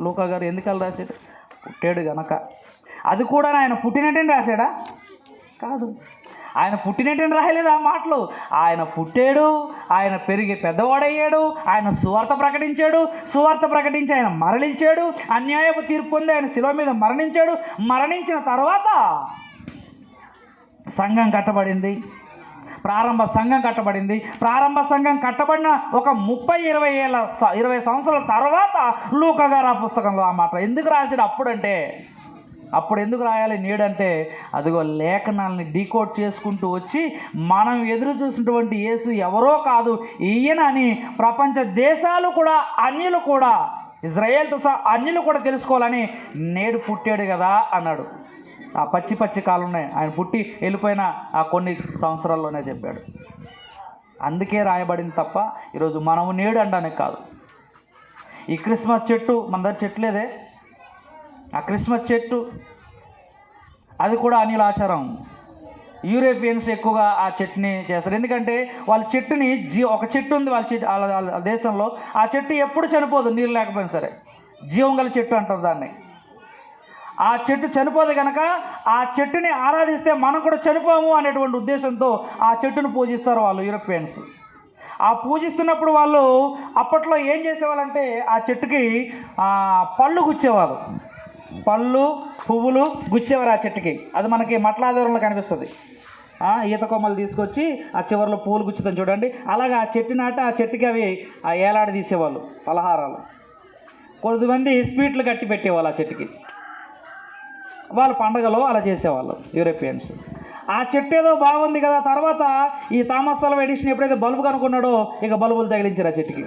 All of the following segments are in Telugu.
లూకా గారు ఎందుకు రాశాడు? పుట్టాడు గనక. అది కూడా ఆయన పుట్టినట్టని రాశాడా? కాదు. ఆయన పుట్టినట్టని రాయలేదు ఆ మాటలు. ఆయన పుట్టాడు ఆయన పెరిగి పెద్దవాడయ్యాడు ఆయన సువార్త ప్రకటించాడు సువార్త ప్రకటించి ఆయన మరణించాడు అన్యాయపు తీర్పు పొంది ఆయన శిలో మీద మరణించాడు మరణించిన తర్వాత సంఘం కట్టబడింది. ప్రారంభ సంఘం కట్టబడింది. ప్రారంభ సంఘం కట్టబడిన ఒక ముప్పై ఇరవై ఏళ్ళ స- ఇరవై సంవత్సరాల తర్వాత లూక గారు ఆ పుస్తకంలో ఆ మాట ఎందుకు రాసాడు అప్పుడంటే అప్పుడు ఎందుకు రాయాలి నేడంటే అదిగో లేఖనాల్ని డీకోడ్ చేసుకుంటూ వచ్చి మనం ఎదురు చూసినటువంటి యేసు ఎవరో కాదు ఈయన అని ప్రపంచ దేశాలు కూడా అన్యులు కూడా ఇజ్రాయేల్తో సహా అన్యులు కూడా తెలుసుకోవాలని నేడు పుట్టాడు కదా అన్నాడు. ఆ పచ్చి పచ్చి కాలున్నాయి ఆయన పుట్టి వెళ్ళిపోయిన ఆ కొన్ని సంవత్సరాల్లోనే చెప్పాడు. అందుకే రాయబడింది తప్ప ఈరోజు మనము నేడు అనడానికి కాదు. ఈ క్రిస్మస్ చెట్టు మన దగ్గర చెట్లేదే. ఆ క్రిస్మస్ చెట్టు అది కూడా అనిల ఆచారం. యూరోపియన్స్ ఎక్కువగా ఆ చెట్టుని చేస్తారు. ఎందుకంటే వాళ్ళ చెట్టుని జీ ఒక చెట్టు ఉంది వాళ్ళ చెట్టు వాళ్ళ వాళ్ళ దేశంలో. ఆ చెట్టు ఎప్పుడు చనిపోదు నీళ్ళు లేకపోయినా సరే. జీవం గల చెట్టు అంటారు దాన్ని. ఆ చెట్టు చనిపోదు కనుక ఆ చెట్టుని ఆరాధిస్తే మనం కూడా చనిపోము అనేటువంటి ఉద్దేశంతో ఆ చెట్టును పూజిస్తారు వాళ్ళు యూరోపియన్స్. ఆ పూజిస్తున్నప్పుడు వాళ్ళు అప్పట్లో ఏం చేసేవాళ్ళంటే ఆ చెట్టుకి పళ్ళు గుచ్చేవారు. పళ్ళు పువ్వులు గుచ్చేవారు ఆ చెట్టుకి. అది మనకి మట్లాధారంలో కనిపిస్తుంది. ఈత కొమ్మలు తీసుకొచ్చి ఆ చివరిలో పూలు గుచ్చుతాం చూడండి. అలాగే ఆ చెట్టు నాట ఆ చెట్టుకి అవి ఆ ఏలాడ తీసేవాళ్ళు పలహారాలు. కొద్దిమంది స్వీట్లు కట్టి పెట్టేవాళ్ళు ఆ చెట్టుకి. వాళ్ళ పండగలో అలా చేసేవాళ్ళు యూరోపియన్స్. ఆ చెట్టు ఏదో బాగుంది కదా తర్వాత ఈ థామస్ అల్వా ఎడిషన్ ఎప్పుడైతే బల్బు కనుక్కున్నాడో ఇక బల్బులు తగిలించారు ఆ చెట్టుకి.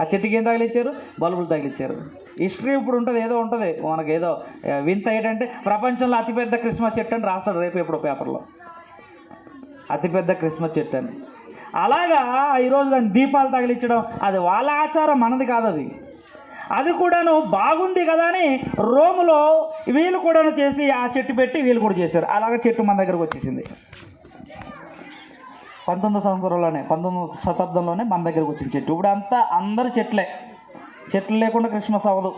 ఆ చెట్టుకి ఏం తగిలించారు? బల్బులు తగిలించారు. హిస్టరీ ఇప్పుడు ఉంటుంది ఏదో ఉంటుంది. మనకి ఏదో వింత ఏంటంటే ప్రపంచంలో అతిపెద్ద క్రిస్మస్ చెట్టు అని రాస్తాడు రేపు ఎప్పుడు పేపర్లో. అతిపెద్ద క్రిస్మస్ చెట్టు అని. అలాగా ఈరోజు దాన్ని దీపాలు తగిలించడం అది వాళ్ళ ఆచారం మనది కాదు అది అది కూడాను బాగుంది కదా అని రోములో వీళ్ళు కూడాను చేసి ఆ చెట్టు పెట్టి వీళ్ళు కూడా చేశారు. అలాగే చెట్టు మన దగ్గరకు వచ్చేసింది. పంతొమ్మిది సంవత్సరంలోనే పంతొమ్మిది శతాబ్దంలోనే మన దగ్గరకు వచ్చిన చెట్టు. ఇప్పుడు అంతా అందరు చెట్లే. చెట్లు లేకుండా క్రిస్మస్ అవ్వదు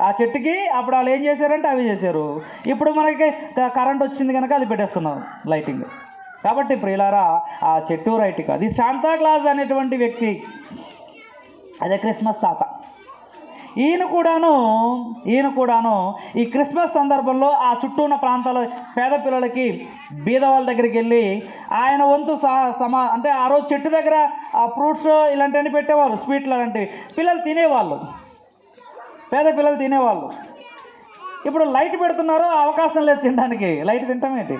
ఆ చెట్టుకి అప్పుడు వాళ్ళు ఏం చేశారంటే అవి చేశారు. ఇప్పుడు మనకి కరెంట్ వచ్చింది కనుక అది పెట్టేస్తున్నాం లైటింగ్. కాబట్టి ప్రియులారా ఆ చెట్టు రైట్ కాదు. ఈ శాంతా క్లాస్ అనేటువంటి వ్యక్తి. అదే క్రిస్మస్ తాత. ఈయన కూడాను ఈయన కూడాను ఈ క్రిస్మస్ సందర్భంలో ఆ చుట్టూ ఉన్న ప్రాంతాల పేద పిల్లలకి బీద వాళ్ళ దగ్గరికి వెళ్ళి ఆయన వంతు సా సమా అంటే ఆ రోజు చెట్టు దగ్గర ఆ ఫ్రూట్స్ ఇలాంటివన్నీ పెట్టేవాళ్ళు స్వీట్లు అలాంటివి పిల్లలు తినేవాళ్ళు. పేద పిల్లలు తినేవాళ్ళు. ఇప్పుడు లైట్ పెడుతున్నారు అవకాశం లేదు తినడానికి. లైట్ తింటామేంటి?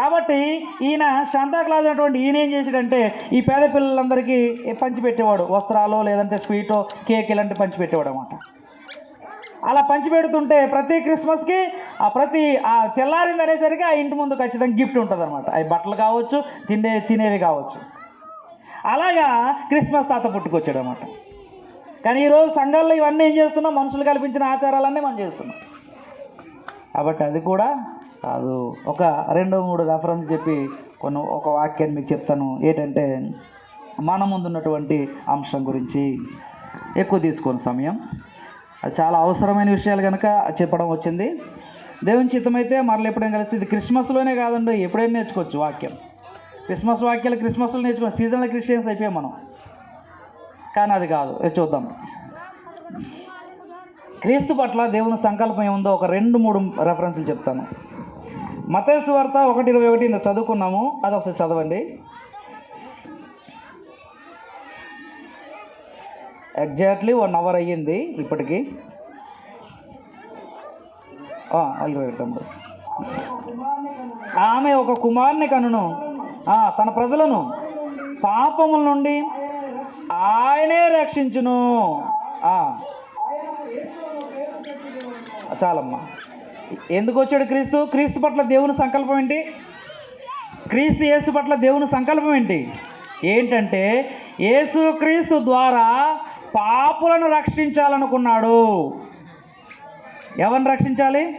కాబట్టి ఈయన శాంతా క్లాస్ అనేటువంటి ఈయన ఏం చేసాడంటే ఈ పేద పిల్లలందరికీ పంచిపెట్టేవాడు. వస్త్రాలు లేదంటే స్వీటో కేక్ ఇలాంటివి పంచిపెట్టేవాడు అనమాట అలా పంచిపెడుతుంటే ప్రతి క్రిస్మస్కి ఆ ప్రతి ఆ తెల్లారింది అనేసరికి ఆ ఇంటి ముందు ఖచ్చితంగా గిఫ్ట్ ఉంటుంది అనమాట అవి బట్టలు కావచ్చు తినే తినేవి కావచ్చు. అలాగా క్రిస్మస్ తాత పుట్టుకొచ్చాడు అనమాట కానీ ఈరోజు సంఘాల్లో ఇవన్నీ ఏం చేస్తున్నాం? మనుషులు కల్పించిన ఆచారాలన్నీ మనం చేస్తున్నాం. కాబట్టి అది కూడా కాదు. ఒక రెండు మూడు రెఫరెన్స్ చెప్పి కొన్ని ఒక వాక్యాన్ని మీకు చెప్తాను. ఏంటంటే మన ముందు ఉన్నటువంటి అంశం గురించి ఎక్కువ తీసుకోని సమయం. అది చాలా అవసరమైన విషయాలు కనుక చెప్పడం వచ్చింది. దేవుని చిత్తమైతే మరల ఎప్పుడైనా కలిస్తే ఇది క్రిస్మస్లోనే కాదండి ఎప్పుడైనా నేర్చుకోవచ్చు వాక్యం. క్రిస్మస్ వాక్యాలు క్రిస్మస్లో నేర్చుకో సీజనల్ క్రిస్టియన్స్ అయిపోయాం మనం. కానీ అది కాదు చూద్దాం. క్రీస్తు పట్ల దేవుని సంకల్పం ఏముందో ఒక రెండు మూడు రెఫరెన్స్లు చెప్తాను. మతేసు వార్త ఒకటి ఇరవై ఒకటి ఇంత చదువుకున్నాము. అది ఒకసారి చదవండి. ఎగ్జాక్ట్లీ వన్ అవర్ అయ్యింది ఇప్పటికి. ఇరవై ఒకటి తమ్ముడు. ఆమె ఒక కుమారుని కనును. తన ప్రజలను. పాపముల నుండి ఆయనే రక్షించును. చాలమ్మా. ఎందుకు వచ్చాడు క్రీస్తు? క్రీస్తు పట్ల దేవుని సంకల్పం ఏంటి? క్రీస్తు యేసు పట్ల దేవుని సంకల్పం ఏంటి? ఏంటంటే యేసు క్రీస్తు ద్వారా పాపులను రక్షించాలనుకున్నాడు. ఎవరిని రక్షించాలి?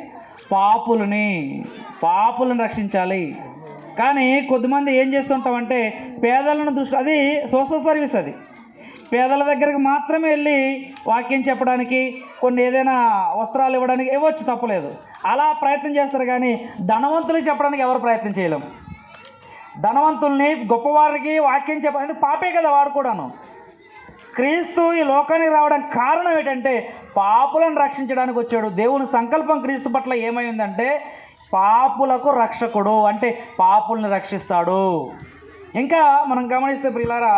పాపులని. పాపులను రక్షించాలి. కానీ కొద్దిమంది ఏం చేస్తుంటామంటే పేదలను దృష్టి అది సోషల్ సర్వీస్ అది. పేదల దగ్గరికి మాత్రమే వెళ్ళి వాక్యం చెప్పడానికి కొన్ని ఏదైనా వస్త్రాలు ఇవ్వడానికి ఇవ్వచ్చు తప్పలేదు. అలా ప్రయత్నం చేస్తారు కానీ ధనవంతులకు చెప్పడానికి ఎవరు ప్రయత్నం చేయలేము ధనవంతుల్ని గొప్పవారికి వాక్యం చెప్పడానికి పాపే కదా వాడు కూడాను. క్రీస్తు ఈ లోకానికి రావడానికి కారణం ఏంటంటే పాపులను రక్షించడానికి వచ్చాడు. దేవుని సంకల్పం క్రీస్తు పట్ల ఏమైందంటే పాపులకు రక్షకుడు అంటే పాపుల్ని రక్షిస్తాడు. ఇంకా మనం గమనిస్తే ప్రియులారా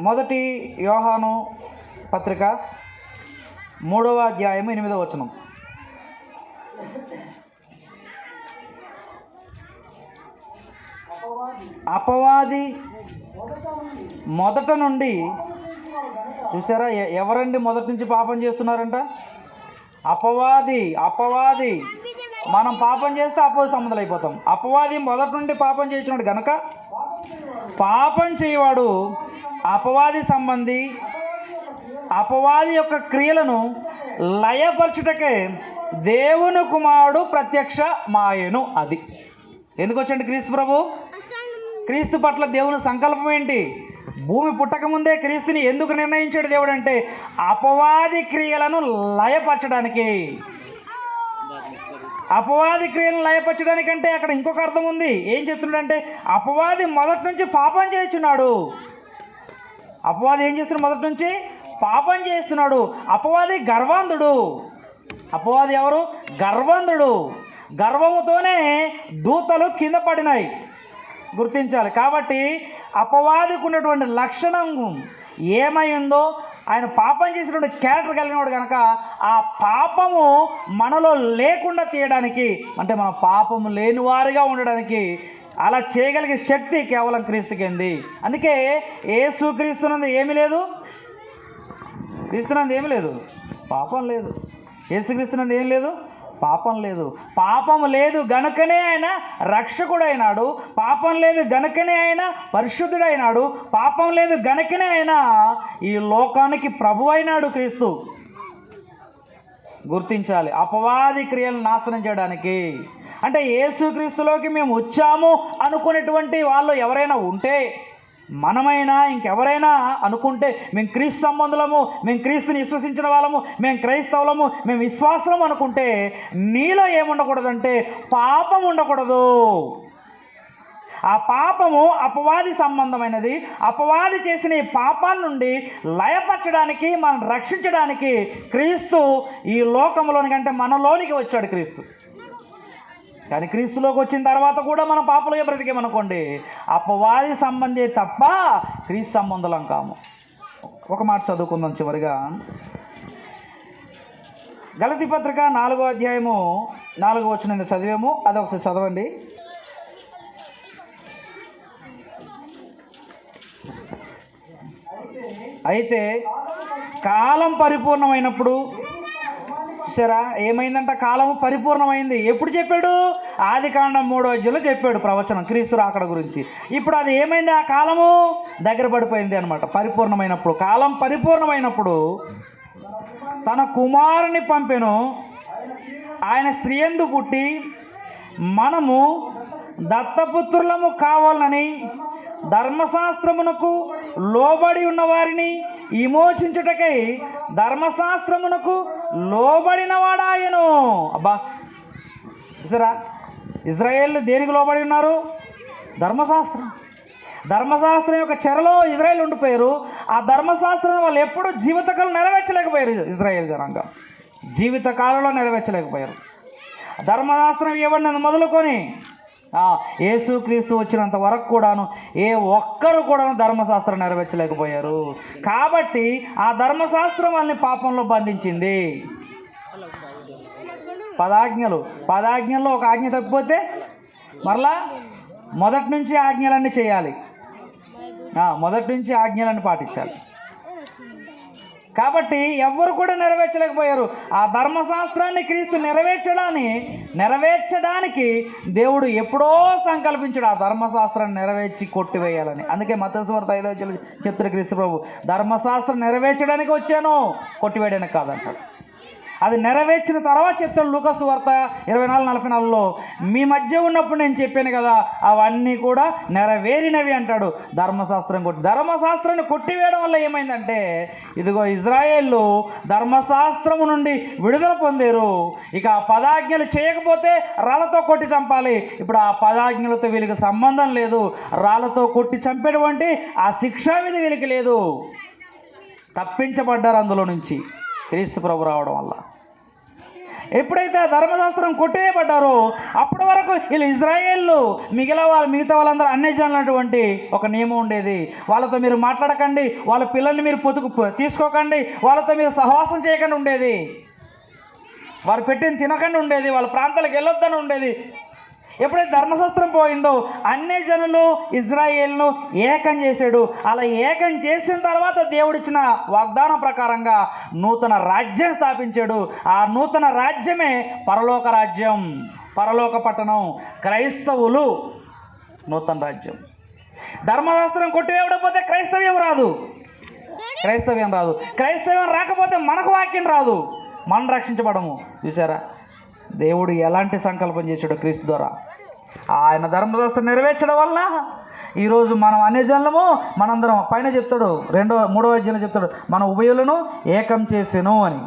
మొదటి యోహాను పత్రిక మూడవ అధ్యాయం ఎనిమిదవ వచనం. అపవాది మొదట నుండి చూసారా ఎ- ఎవరండి మొదటి నుంచి పాపం చేస్తున్నారంట? అపవాది అపవాది. మనం పాపం చేస్తే అపవాది సంబంధాలు అపవాది మొదటి నుండి పాపం చేసినాడు గనక పాపం చేయవాడు అపవాది సంబంధి అపవాది యొక్క క్రియలను లయపరచుటకే దేవుని కుమారుడు ప్రత్యక్ష మాయను అది. ఎందుకు వచ్చండి క్రీస్తు ప్రభు? క్రీస్తు పట్ల దేవుని సంకల్పం ఏంటి? భూమి పుట్టక ముందే క్రీస్తుని ఎందుకు నిర్ణయించాడు దేవుడు అంటే అపవాది క్రియలను లయపరచడానికి. అపవాది క్రియలను లయపరచడానికంటే అక్కడ ఇంకొక అర్థం ఉంది. ఏం చెప్తున్నాడంటే అపవాది మొదటి నుంచి పాపం చేస్తున్నాడు. అపవాది ఏం చేస్తున్నాడు మొదటి నుంచి? పాపం చేస్తున్నాడు. అపవాది గర్వాంధుడు. అపవాది ఎవరు? గర్వంధుడు. గర్వముతోనే దూతలు కింద పడినాయి. గుర్తించాలి. కాబట్టి అపవాదికి ఉన్నటువంటి లక్షణం ఏమై ఉందో ఆయన పాపం చేసినటువంటి క్యారెక్టర్ కలిగినవాడు కనుక ఆ పాపము మనలో లేకుండా తీయడానికి అంటే మన పాపము లేని వారిగా ఉండడానికి అలా చేయగలిగే శక్తి కేవలం క్రీస్తుకి ఉంది అందుకే ఏ సూక్రీస్తున్నది ఏమీ లేదు. క్రీస్తునందు ఏమీ లేదు. పాపం లేదు. యేసుక్రీస్తునందు ఏం లేదు. పాపం లేదు. పాపం లేదు గనుకనే ఆయన రక్షకుడైనాడు. పాపం లేదు గనుకనే ఆయన పరిశుద్ధుడైనాడు. పాపం లేదు గనుకనే ఆయన ఈ లోకానికి ప్రభు అయినాడు క్రీస్తు. గుర్తించాలి. అపవాది క్రియలు నాశనం చేయడానికి. అంటే యేసుక్రీస్తులోకి మేము వచ్చాము అనుకునేటువంటి వాళ్ళు ఎవరైనా ఉంటే మనమైనా ఇంకెవరైనా అనుకుంటే మేము క్రీస్తు సంబంధులము మేము క్రీస్తుని విశ్వసించిన వాళ్ళము మేము క్రైస్తవులము మేము విశ్వాసం అనుకుంటే నీలో ఏముండకూడదంటే పాపం ఉండకూడదు. ఆ పాపము అపవాది సంబంధమైనది. అపవాది చేసిన ఈ పాపాల నుండి లయపరచడానికి మనం రక్షించడానికి క్రీస్తు ఈ లోకంలోని కంటే మనలోనికి వచ్చాడు క్రీస్తు. కానీ క్రీస్తులోకి వచ్చిన తర్వాత కూడా మనం పాపలుగా బ్రతికేమనుకోండి అపవాది సంబంధే తప్ప క్రీస్తు సంబంధులం కాము. ఒక మాట చదువుకుందాం చివరిగా. గలతి పత్రిక నాలుగో అధ్యాయము నాలుగో వచ్చిన చదివాము. అది ఒకసారి చదవండి. అయితే కాలం పరిపూర్ణమైనప్పుడు చూసారా? ఏమైందంట? కాలం పరిపూర్ణమైంది. ఎప్పుడు చెప్పాడు? ఆది కాండం మూడో అధ్యయంలో చెప్పాడు ప్రవచనం క్రీస్తు రాకడ గురించి. ఇప్పుడు అది ఏమైంది ఆ కాలము? దగ్గర పడిపోయింది అనమాట పరిపూర్ణమైనప్పుడు కాలం పరిపూర్ణమైనప్పుడు తన కుమారుని పంపెను. ఆయన స్త్రీయందు పుట్టి మనము దత్తపుత్రులము కావాలని ధర్మశాస్త్రమునకు లోబడి ఉన్నవారిని విమోచించుటకై ధర్మశాస్త్రమునకు లోబడినవాడాయను. అబ్బా! చూసారా? ఇజ్రాయేల్ దేనికి లోబడి ఉన్నారు? ధర్మశాస్త్రం. ధర్మశాస్త్రం యొక్క చెరలో ఇజ్రాయేల్ ఉండిపోయారు. ఆ ధర్మశాస్త్రం వాళ్ళు ఎప్పుడు జీవితకాలం నెరవేర్చలేకపోయారు ఇజ్రాయేల్ జనాంగం. జీవితకాలంలో నెరవేర్చలేకపోయారు. ధర్మశాస్త్రం ఇవ్వండి మొదలుకొని ఏసుక్రీస్తు యేసుక్రీస్తు వచ్చినంత వరకు కూడాను ఏ ఒక్కరు కూడా ధర్మశాస్త్రం నెరవేర్చలేకపోయారు. కాబట్టి ఆ ధర్మశాస్త్రం వాళ్ళని పాపంలో బంధించింది. పదాజ్ఞలు. పదాజ్ఞల్లో ఒక ఆజ్ఞ తప్పిపోతే మరలా మొదటి నుంచి ఆజ్ఞలన్నీ చేయాలి. మొదటి నుంచి ఆజ్ఞలన్నీ పాటించాలి. కాబట్టి ఎవ్వరు కూడా నెరవేర్చలేకపోయారు. ఆ ధర్మశాస్త్రాన్ని క్రీస్తు నెరవేర్చడాన్ని నెరవేర్చడానికి దేవుడు ఎప్పుడో సంకల్పించాడు ఆ ధర్మశాస్త్రాన్ని నెరవేర్చి కొట్టివేయాలని. అందుకే మతస్వార్త ఐదో చెప్తాడు క్రీస్తు ప్రభు ధర్మశాస్త్రం నెరవేర్చడానికి వచ్చాను కొట్టివేయడానికి కాదంటాడు. అది నెరవేర్చిన తర్వాత చెప్తాడు లూకస్ వార్త ఇరవై నాలుగు నలభై నాలుగులో మీ మధ్య ఉన్నప్పుడు నేను చెప్పాను కదా అవన్నీ కూడా నెరవేరినవి అంటాడు ధర్మశాస్త్రం కొట్టి. ధర్మశాస్త్రాన్ని కొట్టివేయడం వల్ల ఏమైందంటే ఇదిగో ఇజ్రాయేళ్ళు ధర్మశాస్త్రము నుండి విడుదల పొందారు. ఇక ఆ పదాజ్ఞలు చేయకపోతే రాళ్ళతో కొట్టి చంపాలి. ఇప్పుడు ఆ పదాజ్ఞలతో వీళ్ళకి సంబంధం లేదు. రాళ్ళతో కొట్టి చంపేటువంటి ఆ శిక్షా విధి వీళ్ళకి లేదు. తప్పించబడ్డారు అందులో నుంచి. క్రీస్తు ప్రభు రావడం వల్ల. ఎప్పుడైతే ధర్మశాస్త్రం కొట్టేయబడ్డారో అప్పటి వరకు వీళ్ళు ఇజ్రాయేళ్ళు మిగిలిన వాళ్ళు మిగతా వాళ్ళందరూ అన్యజనులటువంటి ఒక నియమం ఉండేది. వాళ్ళతో మీరు మాట్లాడకండి వాళ్ళ పిల్లల్ని మీరు పొతుకు తీసుకోకండి వాళ్ళతో మీరు సహవాసం చేయకుండా ఉండేది. వారు పెట్టిన తినకుండా ఉండేది వాళ్ళ ప్రాంతాలకు వెళ్ళొద్దని ఉండేది. ఎప్పుడైతే ధర్మశాస్త్రం పోయిందో అన్ని జనులు ఇజ్రాయేల్ను ఏకం చేశాడు. అలా ఏకం చేసిన తర్వాత దేవుడిచ్చిన వాగ్దానం ప్రకారంగా నూతన రాజ్యం స్థాపించాడు. ఆ నూతన రాజ్యమే పరలోక రాజ్యం పరలోక పట్టణం క్రైస్తవులు నూతన రాజ్యం. ధర్మశాస్త్రం కొట్టివేయకపోతే క్రైస్తవ్యం రాదు. క్రైస్తవ్యం రాదు. క్రైస్తవ్యం రాకపోతే మనకు వాక్యం రాదు. మనం రక్షించబడము. చూసారా దేవుడు ఎలాంటి సంకల్పం చేశాడో క్రీస్తు ద్వారా? ఆయన ధర్మదోస్త నెరవేర్చడం వల్ల ఈరోజు మనం అనే జన్లము మనందరం. పైన చెప్తాడు రెండో మూడవ జన్లు చెప్తాడు మన ఉభయులను ఏకం చేసెను అని.